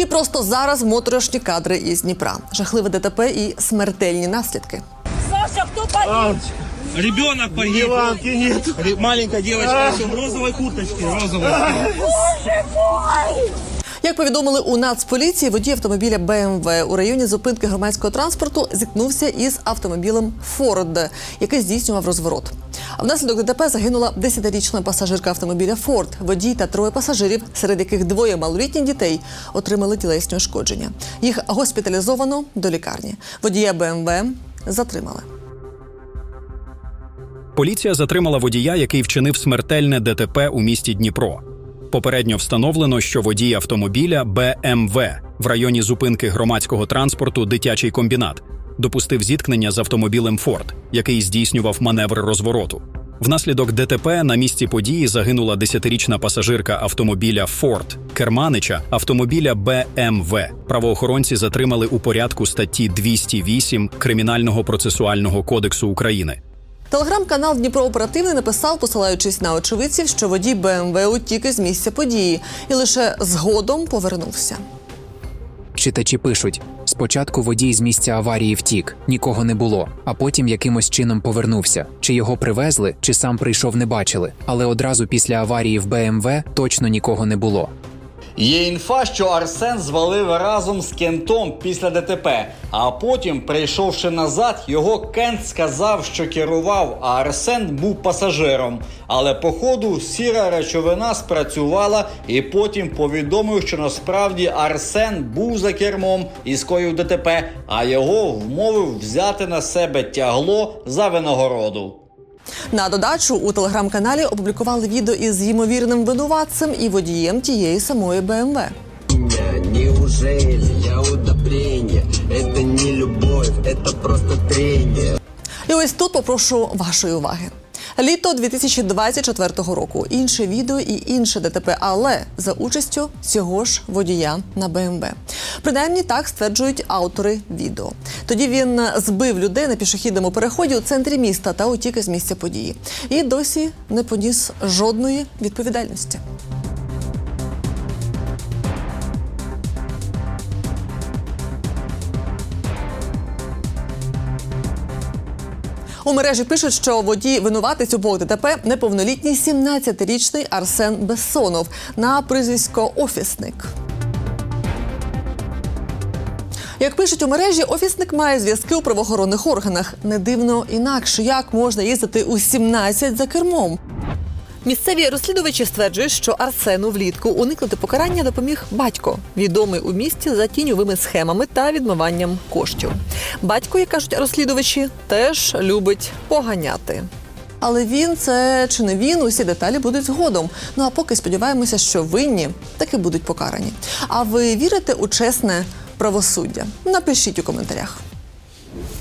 І просто зараз моторошні кадри із Дніпра. Жахливе ДТП і смертельні наслідки. Саша, хто погиб? Ребенок погиб. Иванки нет. Маленькая девочка в розовой курточке. Розовой. Як повідомили у Нацполіції, водій автомобіля BMW у районі зупинки громадського транспорту зіткнувся із автомобілем Ford, який здійснював розворот. А внаслідок ДТП загинула 10-річна пасажирка автомобіля Ford. Водій та троє пасажирів, серед яких двоє малолітніх дітей, отримали тілесні ушкодження. Їх госпіталізовано до лікарні. Водія BMW затримали. Поліція затримала водія, який вчинив смертельне ДТП у місті Дніпро. Попередньо встановлено, що водій автомобіля БМВ в районі зупинки громадського транспорту Дитячий комбінат допустив зіткнення з автомобілем Форд, який здійснював маневр розвороту. Внаслідок ДТП на місці події загинула 10-річна пасажирка автомобіля Форд керманича автомобіля БМВ. Правоохоронці затримали у порядку статті 208 Кримінального процесуального кодексу України. Телеграм-канал Дніпро Оперативний написав, посилаючись на очевидців, що водій БМВ утік із місця події і лише згодом повернувся. Читачі пишуть: спочатку водій з місця аварії втік, нікого не було, а потім якимось чином повернувся. Чи його привезли, чи сам прийшов, не бачили. Але одразу після аварії в БМВ точно нікого не було. Є інфа, що Арсен звалив разом з Кентом після ДТП. А потім, прийшовши назад, його Кент сказав, що керував, а Арсен був пасажиром. Але походу сіра речовина спрацювала, і потім повідомив, що насправді Арсен був за кермом і скоїв ДТП, а його вмовив взяти на себе тягло за винагороду. На додачу у телеграм-каналі опублікували відео із ймовірним винуватцем і водієм тієї самої БМВ. Неужели я удобрение? Це не любовь, это просто трение. І ось тут попрошу вашої уваги. Літо 2024 року. Інше відео і інше ДТП, але за участю цього ж водія на БМВ. Принаймні так стверджують автори відео. Тоді він збив людей на пішохідному переході у центрі міста та утік із місця події. І досі не поніс жодної відповідальності. У мережі пишуть, що водій винуватець обох ДТП неповнолітній 17-річний Арсен Бессонов на прізвисько Офісник. Як пишуть у мережі, офісник має зв'язки у правоохоронних органах. Не дивно інакше, як можна їздити у 17 за кермом. Місцеві розслідувачі стверджують, що Арсену влітку уникнути покарання допоміг батько, відомий у місті за тіньовими схемами та відмиванням коштів. Батько, як кажуть розслідувачі, теж любить поганяти. Але він це чи не він, усі деталі будуть згодом. Ну а поки сподіваємося, що винні таки будуть покарані. А ви вірите у чесне правосуддя? Напишіть у коментарях.